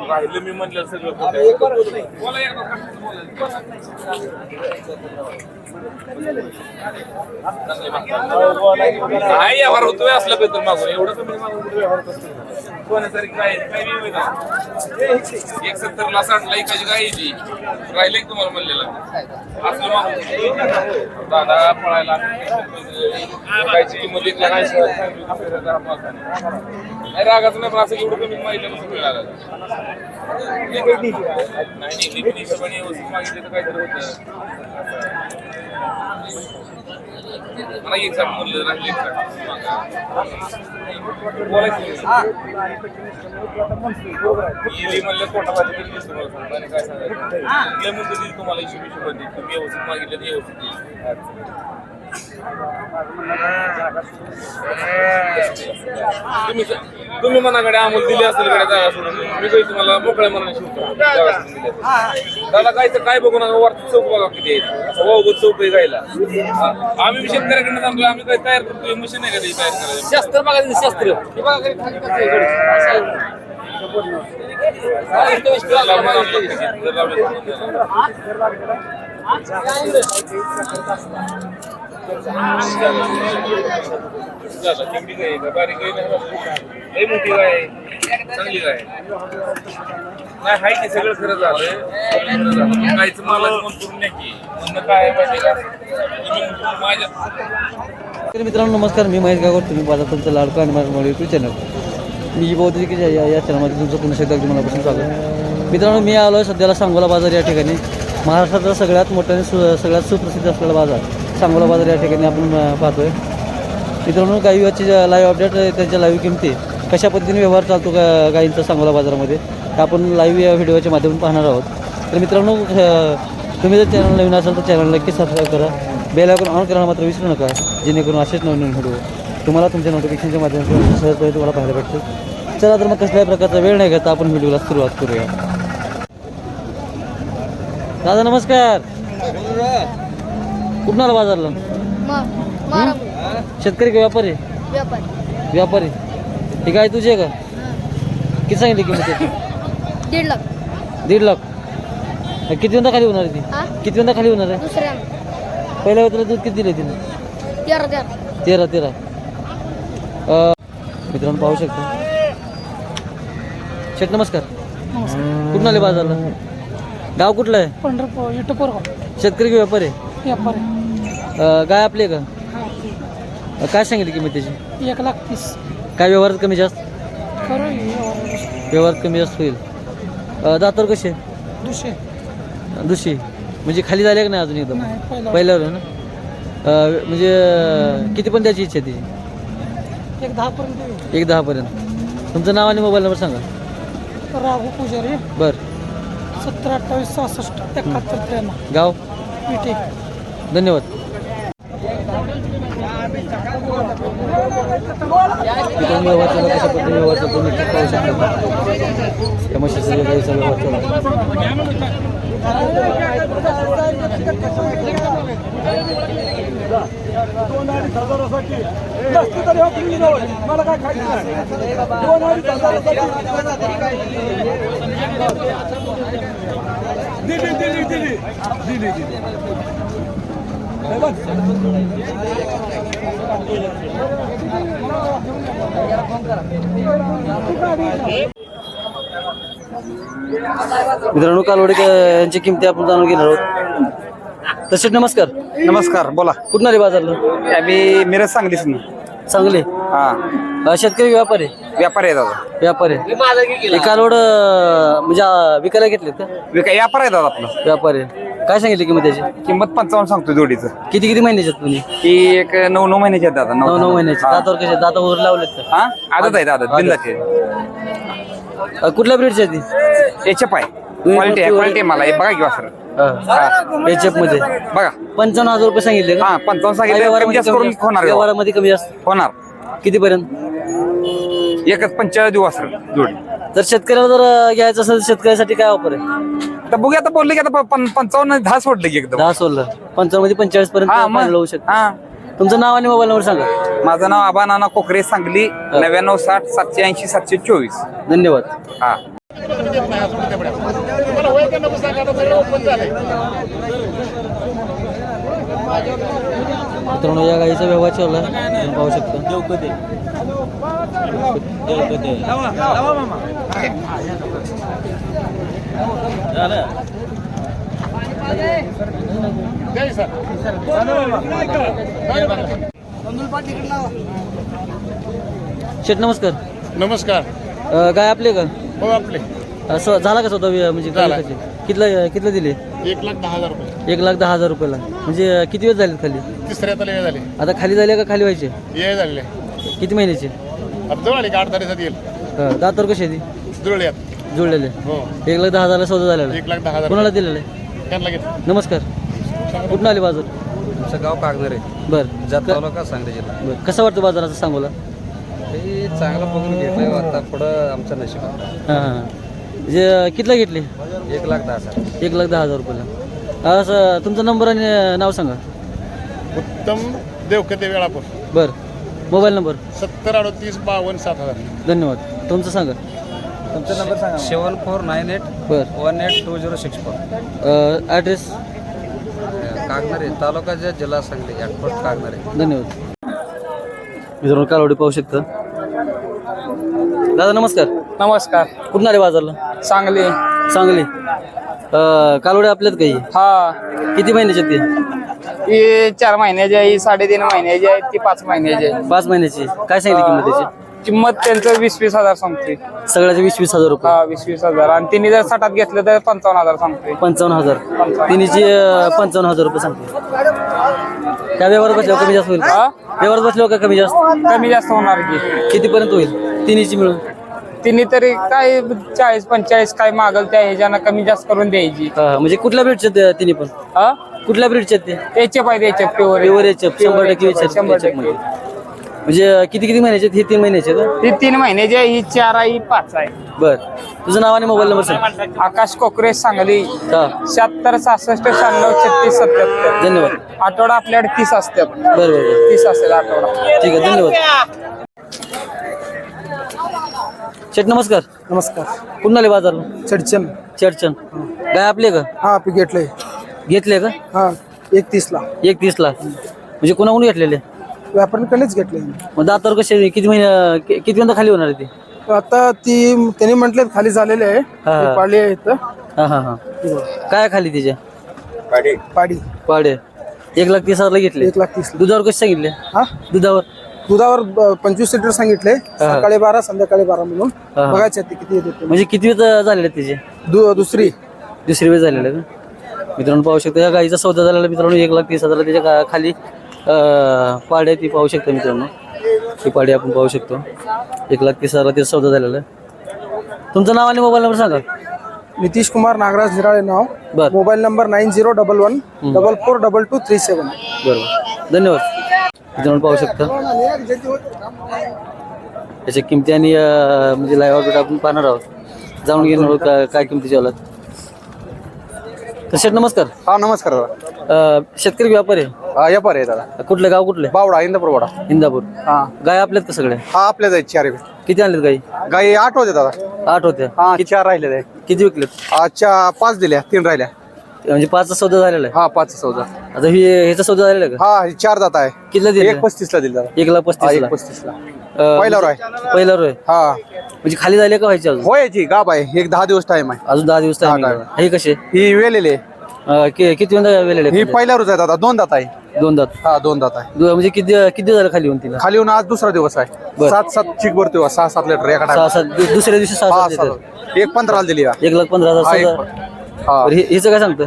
राहिलं मी म्हणलं सगळं काय व्यवहार होतोय असलं बेतन मागून. एवढं कमी मागून व्यवहार होत असतो कोणातरी काय काय एक सत्तर ला साठ ला एकाची काय येते राहिले तुम्हाला म्हणलेलं असलं मागून दादा पळायला कायची किंमत एक लाख ऐंशी नाही रागाचं नाही पण असं एवढं कमी माहिती कसं मिळालं नाही पण व्यवस्थित मागितलं तर काहीतरी होतं सांग. बोलायचं गेली म्हणलं सांगतो आणि काय सांगायचं? म्हणतो दिली तुम्हाला देईल तुम्ही व्यवस्थित मागितलं व्यवस्थित देईल तुम्ही तुम्ही मनाकडे अमोल दिली असेल कडे जागा सोडून? मी काही तुम्हाला मोकळ्या मनाने शिवतो. दादा काय तर काय बघू नका वरती चौक बघा किती आहे. असं वावगत चौक आहे हा, आम्ही शेतकऱ्याकडे थांबलो आम्ही काय तयार करतोय मशीन आहे का ते तयार करायला शास्त्र बघा शास्त्र हे बघा घरी खाली कसं आहे घरी. असं आहे. हा, इथं आला, आहे? बारीक गाय नाही मोठी गाय चांगली गाय नाही हाय की सगळं खरं झालं सगळं झालं पण मला फोन करून नाही की म्हणणं काय माहिती का माझ्या मित्रांनो नमस्कार. मी महेश गावकर तुम्ही माझा तुमचं लाडका आणि माझं माझं यूट्यूब चॅनल मी बौद्धिक या या- या चॅनलमध्ये तुमचं पुन्हा एकदा अगदी मनापासून चालू मित्रांनो मी आलो आहे सध्याला सांगोला बाजार या ठिकाणी. महाराष्ट्रातला सगळ्यात मोठा आणि सु सगळ्यात सुप्रसिद्ध असलेला बाजार. सांगोला बाजार या ठिकाणी आपण पाहतोय. मित्रांनो गाई विवाची लाईव्ह अपडेट त्यांच्या लाईव्ह किमती. कशा पद्धतीने व्यवहार चालतो का गाईंचा सांगोला बाजारामध्ये आपण लाईव्ह या व्हिडिओच्या माध्यमातून पाहणार आहोत. तर मित्रांनो तुम्ही जर चॅनल नवीन असाल तर चॅनल नक्की सबस्क्राईब करा. बेल आयकॉन ऑन करायला मात्र विसरू नका जेणेकरून असेच नवीन नवीन व्हिडिओ तुम्हाला तुमच्या नोटिफिकेशनच्या माध्यमातून सहजपणे तुम्हाला पाहायला भेटतील. चला तर मग कसल्याही प्रकारचा वेळ नाही घेता आपण व्हिडिओला सुरुवात करूया. दादा नमस्कार. कुठून आला बाजारला? शेतकरी का व्यापारी? व्यापार. व्यापारी. ही गाय तुझी आहे का? किती सांगितली किंमत दीड लाख. दीड लाख. किती वंदा खाली होणार आहे ती? किती वंदा खाली होणार आहे? पहिल्या वेळेला दूध किती दिले तिने? तेरा तेरा. मित्रांनो पाहू शकता. शेठ नमस्कार. कुठून आले बाजारला? गाव कुठलं आहे? पंढरपूर युटपूर शेतकरी की व्यापारी? व्यापार. अं, गाय आपली आहे का? अं, काय सांगितली किंमत त्याची? एक लाख तीस. काय व्यवहारात कमी जास्त? व्यवहार कमी जास्त होईल. अं, कसे? दुसरे. दुशी म्हणजे खाली झाले का नाही अजून एकदम? नाही पहिला पहिल्यावर आहे ना? अं, म्हणजे अं, किती पण द्यायची इच्छा आहे तिची. एक दहा पर्यंत एक दहापर्यंत तुमचं नाव आणि मोबाईल नंबर सांगा. राघू पुजारी. बरं. सत्तर अठ्ठावीस सहासष्ट एकाहत्तर त्र्याण्णव. गाव? धन्यवाद. मित्रांनो व्यवहार चालू कशा पद्धतीने व्यवहार चालतो नक्कीच पाहू शकता. त्या म्हशीचा गाईचा व्यवहार दिली दिली. मित्रांनो कालवडे यांची किमती आपण जाणून घेणार आहोत. तसेच नमस्कार. नमस्कार बोला. कुठून आले बाजारला? आम्ही मिरज सांगलीस ना चांगले हा. शेतकरी व्यापारी? व्यापारी आहे दादा. व्यापारी. हे कालवड म्हणजे विकायला घेतलेत का? विका व्यापार आहे दादा आपला. व्यापारी. काय सांगितले किंमत त्याची? किंमत पंचावन्न सांगतो जोडीचं. किती किती महिन्याच्यात तुम्ही ही एक नऊ नऊ महिन्याची दादा नऊ नऊ महिन्याचे. हा. दातावर कसे दाता वगैरे लावलेत का? हा? आदत आहे दादा. बिंदाचे अं, कुठल्या ब्रीडची आहे ती? याच्या पाय. क्वालिटी आहे क्वालिटी आहे मला. हे बघा किंवा सर एच एफमध्ये बघा. पंचावन्न हजार रुपये सांगितले का? हा पंचावन्न काय सांगितलं. कमी व्यवहारामध्ये जास्त कमी करून जास्त? होणार व्यवहारामध्ये कमी जास्त. होणार. किती पर्यंत एकच पंचेचाळीस दिवस जोडी. जर शेतकऱ्याला जर घ्यायचं असेल तर शेतकऱ्यासाठी काय ऑफर आहे? बघूया आता बोलले की आता पं- पंचावन्न दहा सोडले की एकदम. दहा सोळा पंचावन्नमध्ये पंचेचाळीस पर्यंत हा मग. शकतो. हा. तुमचं नाव आणि मोबाईल नंबर सांगा. माझं नाव आबा नाना कोकरे सांगली नव्याण्णव साठ सातशे ऐंशी सातशे चोवीस. धन्यवाद. हा. मित्रांनो या गाईचा व्यवहार चालू आहे. तुम्ही पाहू शकता. शेठ नमस्कार. नमस्कार. अ, गाय आपले का? हो आपले. असं झाला का स्वतः वि- म्हणजे झाला. कितलं कितलं दिले? एक लाख दहा हजार रुपये. एक लाख दहा हजार रुपयाला. म्हणजे अ, किती वेळ झाले खाली? तिसऱ्या तले झाले. आता खाली झाले का खाली व्हायचे? ये किती महिन्याचे? आता जवळ आले का आठ तारीखात येईल? हा, दातावर कशी आहे जुळल्यात जुळलेले हो. एक लाख दहा हजारला सौदा झालेला एक लाख दहा हजार कोणाला दिलेलं आहे? त्यांना घेतलं. नमस्कार. कुठून आले बाजार? आमचं गाव कागदर आहे. बरं. जात क- तालुका सांगली जिल्हा. बरं. कसं वाटतं बाजाराचं सांगोला हे चांगलं बघून घेतलं आता. पुढं आमचं नशीब हां हां. म्हणजे अ, कितला घेतले? एक लाख दहा हजार. एक लाख दहा हजार रुपयाला. असं तुमचा नंबर आणि अ, नाव सांगा. उत्तम देवकते वेळापूर. बरं. Mobile number? सत्तर अडतीस बावन्न सात हजार. धन्यवाद. तुमचं सांगा. तुमचा नंबर सांगा. सेवन फोर नाईन एट बरं. One eight two zero six four. Address? Kagnar taluka जिल्हा सांगली एअरपोर्ट कागनर धन्यवाद. मित्रांनो कालवडी पाहू शकता. दादा नमस्कार. नमस्कार. कुठून आले बाजारला? चांगली सांगली. अं, कालवडी आपल्यात काही? हा. किती महिन्याचे ते? ही चार महिन्याची आहे ही साडेतीन महिन्याची आहे ती पाच महिन्याची आहे. पाच महिन्याची. काय सांगितली किंमत त्याची किंमत त्यांचं वीस वीस हजार सांगतोय. सगळ्याचे वीस वीस हजार रुपये. हा वीस वीस हजार. आणि तिने जर सटात घेतलं तर पंचावन्न हजार सांगतोय. पंचावन्न हजार. तिन्हीची अं, पंचावन्न हजार रुपये सांगते त्या व्यवहार बसल्यावर कमी जास्त होईल का? व्यवहार बसल्यावर का कमी जास्त? कमी जास्त होणार की. कितीपर्यंत होईल? तिन्हीची मिळून. तिने तरी काय चाळीस पंचेचाळीस काय मागल त्या ह्याच्यानं कमी जास्त करून द्यायची. हा, म्हणजे कुठल्या ब्रीडचे ते तिन्ही पण? हा? कुठल्या ब्रीडचे ते? याचे पाहिजे याचे प्युअर प्युअर एचएफ शंभर टक्के शंभर टक्के. म्हणजे किती किती महिन्याचे आहेत? हे तीन महिन्याचे का ही तीन महिन्याची आहे ही चार आहे ही पाच आहे. बर. तुझं नाव आणि मोबाईल नंबर सांग. आकाश कोकरे सांगली. हा. शहात्तर सहासष्ट शहाण्णव छत्तीस सत्याहत्तर. धन्यवाद. आठवडा आपल्याकडे तीस असतात. बरं बरं बरं. तीस असेल आठवडा. ठीक आहे धन्यवाद. शेठ नमस्कार. नमस्कार. कुठून आले बाजारला चडचन चर्चन काय आपले का? हा पी घेतलंय घेतले का? हा एक तीसला एक तीसला म्हणजे कोणाकडून घेतलेले? व्यापाऱ्यांकडेच घेतलंय मग दातावर कसे किती महिने कि- किती वेळा खाली होणार आहे ते? आता ती त्यांनी म्हटले खाली झालेले आहे. हा. ते पाळी आहे इथं. हा हा हा. काय खाली त्याच्या पाडी पाडे एक लाख तीस हजारला घेतले. एक लाख तीस दुधावर कसे सांगितले? हा? दुधावर. दुधावर पंचवीस लिटर सांगितले. सकाळी बारा संध्याकाळी बारा म्हणून. हा. बघायचे ते किती येते ते. म्हणजे किती वेळ झालेले त्याचे दुसरी. दुसरी वेळ झालेला का मित्रांनो पाहू शकता या गाईचा सौदा झालेला मित्रांनो एक लाख तीस हजार त्याच्या का- खाली अं, पाडी आहे ती पाहू शकता मित्रांनो. ही पाडी आपण पाहू शकतो. एक लाख तीस हजार त्याचा सौदा झालेला आहे. तुमचं नाव आणि मोबाईल नंबर सांगा. नितीश कुमार नागराज झिराळे नाव. बर. Mobile number nine zero double one double four double two three seven. बरोबर. धन्यवाद. मित्रांनो पाहू शकता. त्याच्या किमती आणि म्हणजे लाईव्ह अपडेट आपण पाहणार आहोत. जाणून घेणार आहोत काय किमतीच्या आलात तर शेठ नमस्कार. हा नमस्कार अं, शेतकरी व्यापारी आहे. दादा व्यापार आहे दादा. कुठलं गाव कुठलं? बावडा इंदापूर वाडा. इंदापूर. हा. गाय आपल्यात का सगळ्या हा आपल्या जायचे चार किती आणलेत गाई? गाई आठ होते दादा. आठ होत्या. हा चार राहिले किती विकलेत? आजच्या पाच दिल्या तीन राहिल्या. म्हणजे पाचचा सौदा झालेला आहे. हा पाच चौदा आता ही ह्याचा सौदा झालेला आहे का? हा हे चार जात आहे. कितीला दिले एक पस्तीसला दिली दादा एक लाख पस्तीस एक पस्तीसला पहिला पहिल्यावर आहे. पहिला रोय हा. म्हणजे खाली झाले का व्हायचे अजून? हो याची गाब आहे. एक दहा दिवस टाइम आहे. अजून दहा दिवस हा, आहे. हे कसे? ही वेलेले. अं, कि- किती वेळा वेलेले ही पहिल्यावरच आहे दादा दोन दात आहे. दोन दात. हा दोन दात आहे. दो- म्हणजे किती किती झालं खाली होऊन तिला? खाली येऊन आज दुसरा दिवस आहे. बरं. सात सात चिक भरतो सहा सात लिटर एका सहा टाइम सात दु- दुसऱ्या दिवशी सहा सात देतात. एक पंधराला दिली हा. एक लाख पंधरा हजार हा, एक सौदा हा. बरं, हे- हिचं काय सांगतं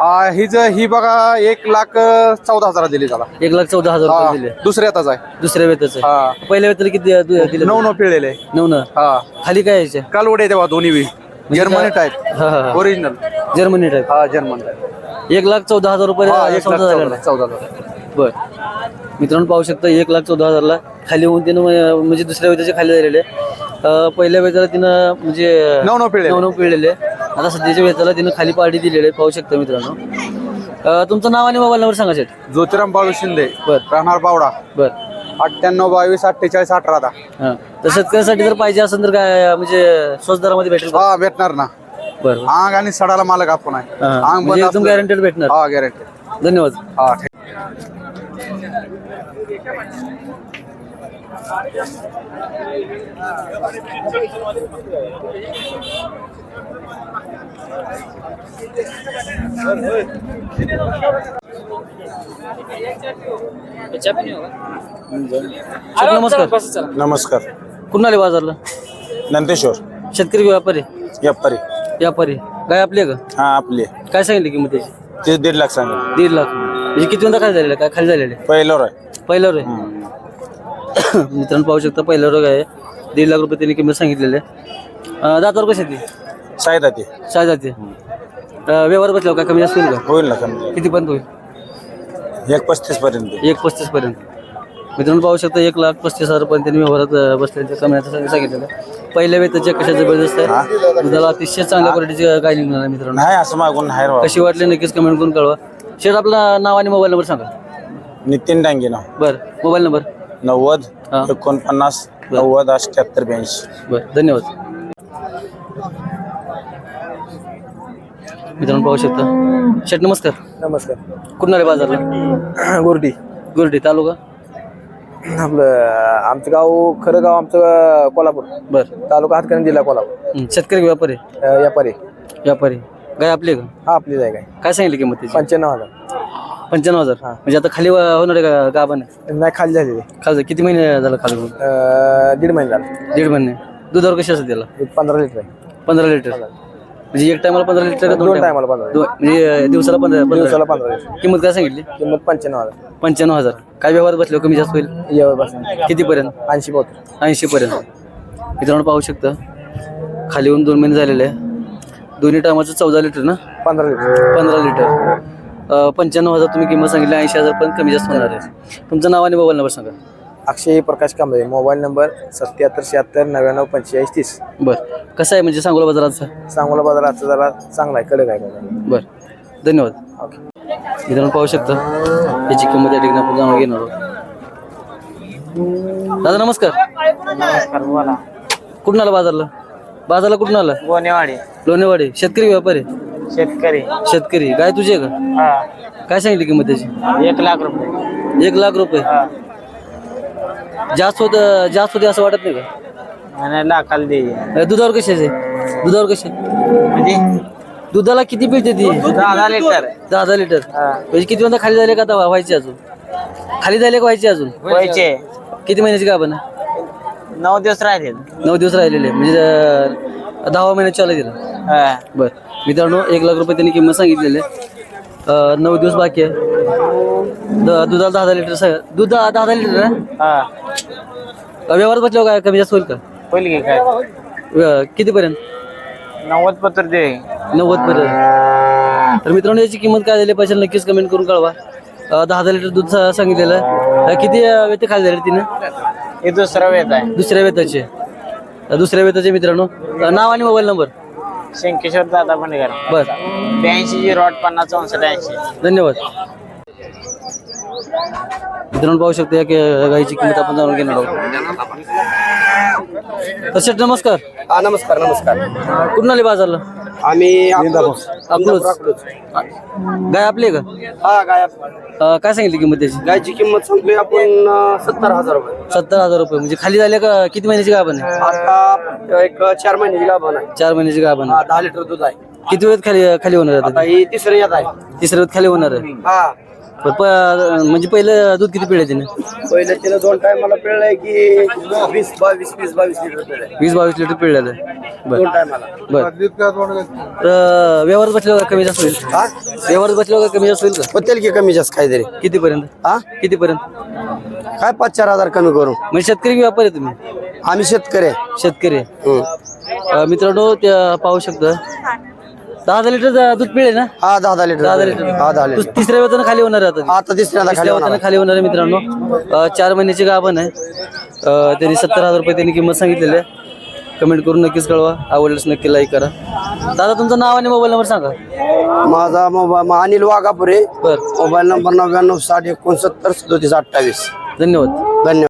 हा, हिच ही बघा एक लाख अं, चौदा हजार दिली त्याला. एक लाख चौदा हजार हा, रुपये दिले. दुसऱ्या येताच आहे. दुसऱ्या वेतच हा. पहिल्या वेतला किती दि- दिले नऊ नऊ पिळलेले. नऊ ना हा. खाली काय यायचे? काल उडे तेव्हा दोन्ही बी. जर्मनी टाईप हा, हा, हा. ओरिजिनल जर्मनी टाईप हा जर्मन टाईप एक लाख चौदा हजार रुपये एक लाख सौदा झालेला चौदा आहे. चौदा बर. मित्रांनो पाहू शकता एक लाख चौदा हजारला खाली होऊन तिनं म्ह- म्हणजे दुसऱ्या वेळेचे खाली झालेले. अं, पहिल्या वेळेला तिनं म्हणजे नऊ नऊ पिळलेले. नऊ नऊ पिळलेले. आता सध्याच्या वेळेला तिनं खाली पार्टी दिलेली आहे पाहू शकता मित्रांनो. अं, तुमचं नाव आणि मोबाईल नंबर सांगा शेट ज्योतिराम बाळू शिंदे बर. राहणार बावडा. बर. अठ्ठ्याण्णव बावीस अठ्ठेचाळीस अठरा दहा हां. तर शेतकऱ्यासाठी जर पाहिजे असेल तर काय म्हणजे स्वस्त दरामध्ये भेटेल का? हा भेटणार ना. बरं आंग आणि सडाला मालक आपण आहे. हां. आंग म्हणजे बंद एकदम असलं- गॅरंटेड भेटणार. हा गॅरंटी धन्यवाद. हा ठीक. नमस्कार. नमस्कार. कुठून आले बाजारला? नंदेश्वर शेतकरी की व्यापारी? व्यापारी. व्यापारी. गाय आपली का? हा आपले काय सांगितली किंमत त्याची ते दीड लाख सांगेल दीड लाख. म्हणजे किती वेळा खाली झालेलं? काय खाली झालेले? पहिल्यावर आहे पहिल्यावर आहे मित्रांनो पाहू शकता पहिल्यावर आहे. दीड लाख रुपये त्यांनी किंमत सांगितलेली आहे. अं, दातावर कशी आहे ती? सायदा ते काय जाते अं, व्यवहार बसल्यावर काय कमी जास्त होईल का? होईल ना कमी. किती पर्यंत होईल? एक पस्तीस पर्यंत. एक पस्तीस पर्यंत. मित्रांनो पाहू शकता एक लाख पस्तीस हजार पर्यंत त्यांनी व्यवहारात अं, बसल्याचं कमी सांगितलेलं. आहे. पहिल्या वेताच्या कशा जबरदस्त आहे दुधाला अतिशय चांगल्या क्वालिटीची गाय निघणार आहे मित्रांनो? नाही असं मागून नाही राव. कशी वाटली नक्कीच कमेंट करून कळवा. शेठ आपला नाव आणि मोबाईल नंबर सांगा. नितीन डांगे नाव. बरं. मोबाईल नंबर नव्वद हा. एकोणपन्नास नव्वद अठ्याहत्तर ब्याऐंशी. बरं. धन्यवाद. मित्रांनो पाहू शकता. शेठ नमस्कार. नमस्कार. आले बाजारला? गोरडी. गुरडी तालुका? आपलं आमचं गाव खरं गाव आमचं कोल्हापूर. बरं. तालुका हातकणी जिल्हा कोल्हापूर. हं, शेतकरी की व्यापारी? अं, व्यापारी. व्यापारी. गाय आपली का? हा आपली जागा आहे काय सांगितली किंमत त्याची? पंच्याण्णव हजार. पंच्याण्णव हजार. म्हणजे आता खाली वा- होणार आहे का गाभण आहे नाही खाली झालेली खाली किती महिने झालं खाली? होऊन? अं, दीड महिना झाला. दीड महिने. दुधावर कशी असते त्याला? एक पंधरा लिटर आहे. पंधरा लिटर. म्हणजे एक टायमाला पंधरा लिटर का दोन दोन टायमाला पंधरा म्हणजे दिवसाला पंधरा पंधरा दिवसाला पंधरा लिटर. किंमत काय सांगितली? किंमत पंच्याण्णव हजार. पंच्याण्णव हजार. काय व्यवहार बसले कमी जास्त होईल? येऊ बस कितीपर्यंत? ऐंशी पोहोच ऐंशी पर्यंत. मित्रांनो पाहू शकता. खाली येऊन दोन महिने झालेले आहे. दोन्ही टायमाचं चौदा लिटर ना? पंधरा लिटर. पंधरा लिटर. पंच्याण्णव हजार तुम्ही किंमत सांगितली. ऐंशी हजार पर्यंत कमी जास्त होणार आहे. तुमचं नाव आणि मोबाईल नंबर सांगा. अक्षय प्रकाश कांबळे मोबाईल नंबर सत्याहत्तर शहात्तर नव्याण्णव पंचेचाळीस तीस. बरं. कसं आहे म्हणजे सांगोला बाजाराचं? सांगोला बाजाराचा जरा चांगला आहे कडक आहे बाजार. बरं. धन्यवाद. मित्रांनो पाहू शकता. याची किंमत या ठिकाणी आपण जाणून घेणार आहोत. दादा नमस्कार. कुठून आला बाजारला? बाजारला कुठून आला? गोनेवाडी लोणेवाडी. शेतकरी व्यापारी? शेतकरी. शेतकरी. गाय तुझी आहे का? हा. काय सांगितली किंमत त्याची? एक लाख रुपये. एक लाख रुपये. जास्त होत जास्त होते असं वाटत नाही का? आणि लाखाला दे. दुधावर कशी आहे दुधावर कशी? आहे? म्हणजे? दुधाला किती पिळते ती? दहा लिटर. दहा दहा लिटर. म्हणजे किती म्हणता खाली झाले का आता व्हायची अजून? खाली झाले का व्हायची अजून? व्हायचे. किती महिन्याची का आपण? नऊ दिवस राहिले. नऊ दिवस राहिलेले. म्हणजे अं, दहावा महिन्यात चालू दिला बर. मित्रांनो एक लाख रुपये त्यांनी किंमत सांगितलेली नऊ दिवस बाकी आहे. दुधाला दहा दहा लिटर दूध दहा दहा दहा लिटर? हा. व्यवहार बसल्यावर काय कमी जास्त होईल का? होईल की काय? व्य- कितीपर्यंत? नव्वद पत्र दे. नव्वद पर्यंत तर मित्रांनो याची किंमत काय झाली? पैसे नक्कीच कमेंट करून कळवा. अं, दहा दहा लिटर दूध सा- सांगितलेलं. आहे अं, किती अं, वेते खाली झाले तिने? हे दुसरा वेत आहे. दुसऱ्या वेताचे अं, दुसऱ्या वेताचे मित्रांनो. अं, नाव आणि मोबाईल नंबर? शंकेश्वर दादा पणेकर बर. ब्याऐंशी झिरो आठ पन्नास चौसष्ट ऐंशी. धन्यवाद. मित्रांनो पाहू शकता या की गाईची किंमत आपण जाणून घेणार आहोत. शेठ नमस्कार. हा नमस्कार नमस्कार. कुठून आले बाजारला? आम्ही अकलूज. गाय आपली आहे का? हा गाय अं, काय सांगितली किंमत त्याची? गायची किंमत सांगली आपण सत्तर हजार रुपये. सत्तर हजार रुपये. म्हणजे खाली झाले का किती महिन्याची गाभण आहे? आता एक चार महिन्याची गाभण आहे. चार महिन्याची गाभण आहे. दहा लिटर दूध आहे. किती वेळात खाली खाली होणार आहे? आता आता? ही तिसरी येत आहे. तिसऱ्या वेळात खाली होणार आहे. हा. प- म्हणजे पहिलं दूध किती पिळे तिने? पहिले तिला दोन टाइम मला पिळलंय की वीस बावीस वीस बावीस लिटर पिळलंय. वीस बावीस लिटर पिळलेलं. आहे बरं टायमाला. बर. तर व्यवहार बसल्यावर का कमी जास्त होईल? व्यवहार बसल्यावर का कमी जास्त होईल? का होतील की कमी जास्त काहीतरी. किती पर्यंत हा? किती पर्यंत काय पाच चार हजार कमी करू. म्हणजे शेतकरी की व्यापारी आहे तुम्ही? आम्ही शेतकरी आहे. शेतकरी आहे. हम्म. अं, मित्रांनो त्या पाहू शकता. दहा दहा लिटर द- दूध पिळे ना? हा दहा दहा लिटर दहा लिटर. दहा तिसऱ्या वेतन खाली होणार आहे आता तिसऱ्या खाली तिसऱ्या होणार वेतन खाली होणार आहे मित्रांनो. चार महिन्याची गाभण आहे. त्यांनी सत्तर हजार रुपये त्यांनी किंमत सांगितलेली आहे. कमेंट करून नक्कीच कळवा. आवडल्यास नक्की लाईक करा. दादा तुमचं नाव आणि मोबाईल नंबर सांगा. माझा मोबाईल मा- अनिल वाघापुरे. बर. मोबाईल नंबर नव्याण्णव साठ एकोणसत्तर सदोतीस अठ्ठावीस. धन्यवाद. धन्यवाद.